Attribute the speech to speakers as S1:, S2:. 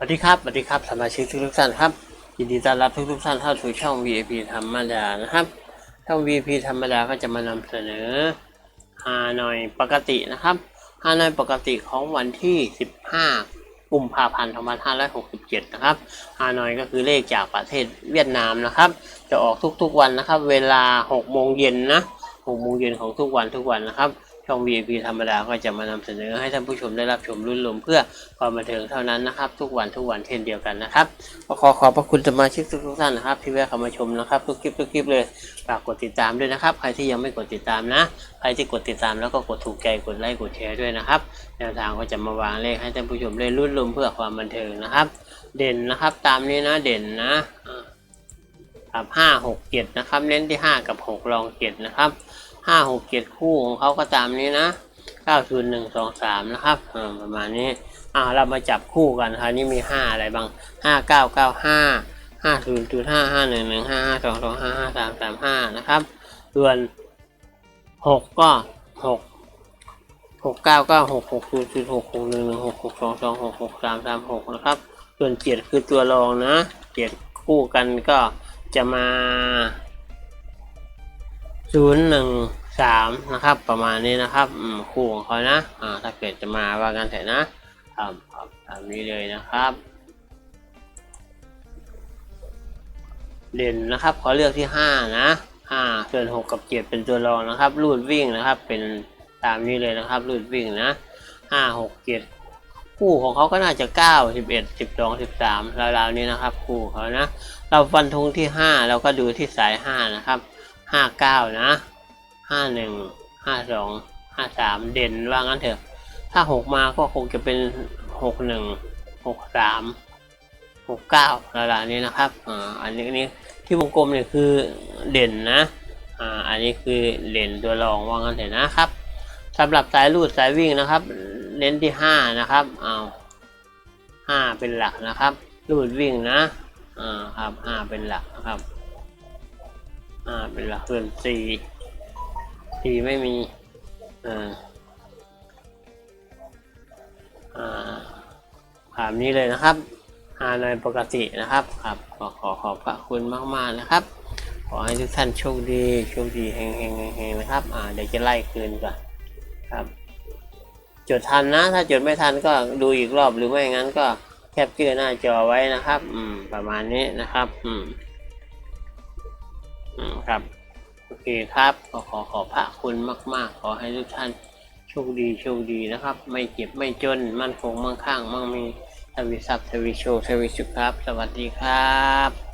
S1: สวัสดีครับสวัสดีครับสมาชิกทุกทุกท่านครับยินดีต้อนรับทุกทุกๆท่านเข้าสู่ช่อง VIP ธรรมดานะครับ ช่อง VIP ธรรมดาก็จะมานำเสนอฮานอยปกตินะครับฮานอยปกติของวันที่ 15 กุมภาพันธ์2567 นะครับฮานอยก็คือเลขจากประเทศเวียดนามนะครับ จะออกทุกๆวันนะครับ เวลา 6 โมงเย็นนะ 6 โมงเย็นของทุกวันทุกวันนะครับ ช่อง VIP ธรรมดาก็จะมานำเสนอให้ท่านผู้ชมได้รับชมรุ่นลมเพื่อความบันเทิงเท่านั้นนะครับ ทุกวันทุกวันเช่นเดียวกันนะครับก็ขอขอบพระคุณสมาชิกทุกๆท่านนะครับ ที่แวะเข้ามาชมนะครับทุกคลิปทุกคลิปเลยฝากกดติดตามด้วยนะครับ ใครที่ยังไม่กดติดตามนะ ใครที่กดติดตามแล้วก็กดถูกใจกดไลค์กดแชร์ด้วยนะครับแนวทางก็จะมาวางเลขให้ท่านผู้ชมได้รุ่นลมเพื่อความบันเทิงนะครับ เด่นนะครับตามนี้นะเด่นนะอ่าครับห้าหกเจ็ดนะครับ เน้นที่ห้ากับหกรองเจ็ดนะครับ ห้าหกเจ็ดคู่ของเขาก็ตามนี้นะเก้าศูนย์หนึ่งสองสามนะครับประมาณนี้อ่าเรามาจับคู่กันคราวนี้มีห้าอะไรบ้างห้าเก้าเก้าห้าห้าศูนย์ศูนย์ห้าห้าหนึ่งหนึ่งห้าห้าสองสองห้าห้าสามสามห้านะครับส่วนหกก็หกหกเก้าเก้าหกหกศูนย์ศูนย์หกหกหนึ่งหนึ่งหกหกสองสองหกหกสามสามหกนะครับ ส่วนเจ็ดคือตัวรองนะเจ็ดคู่กันก็จะมา ศูนย์หนึ่งสามนะครับ ประมาณนี้นะครับคู่ของเขานะอ่าถ้าเกิดจะมาว่ากันเถอะนะครับครับตามนี้เลยนะครับเด่นนะครับขอเลือกที่ห้านะห้าส่วนหกกับเจ็ดเป็นตัวรองนะครับรูดวิ่งนะครับ เป็นตามนี้เลยนะครับรูดวิ่งนะห้าหกเจ็ดคู่ของเขาก็น่าจะเก้าสิบเอ็ดสิบสองสิบสามราวๆนี้นะครับ คู่เขานะ เราฟันธงที่ห้าเราก็ดูที่สายห้านะครับ ห้าเก้านะห้าหนึ่งห้าสองห้าสามเด่นว่างั้นเถอะ ถ้าหกมาก็คงจะเป็นหกหนึ่งหกสามหกเก้าราวๆนี้นะครับอ่าอันนี้นี้ที่วงกลมเนี่ยคือเด่นนะอ่าอันนี้คือเด่นตัวรองว่างั้นเถอะนะครับสำหรับสายรูดสายวิ่งนะครับเน้นที่ห้านะครับเอาห้าเป็นหลักนะครับรูดวิ่งนะอ่าครับห้าเป็นหลักนะครับ ห้าเป็นหลักส่วนสี่สี่ไม่มี อ่า อ่าถามนี้เลยนะครับหาในปกตินะครับ ครับ ขอขอขอบพระคุณมาก ๆ นะครับ ขอให้ทุกท่านโชคดีโชคดีเฮงเฮงเฮงเฮงนะครับ อ่า เดี๋ยวจะไล่คืนก่อนครับ จดทันนะ ถ้าจดไม่ทันก็ดูอีกรอบหรือไม่งั้นก็แคปเจอร์หน้าจอไว้นะครับ อืม ประมาณนี้นะครับ อืม อืมครับ โอเคครับก็ขอขอบพระคุณมาก ๆ ขอให้ทุกท่านโชคดีโชคดีนะครับ ไม่เจ็บไม่จน มั่นคงมั่งคั่งมั่งมีทวีทรัพย์ทวีโชคทวีสุขครับ สวัสดีครับ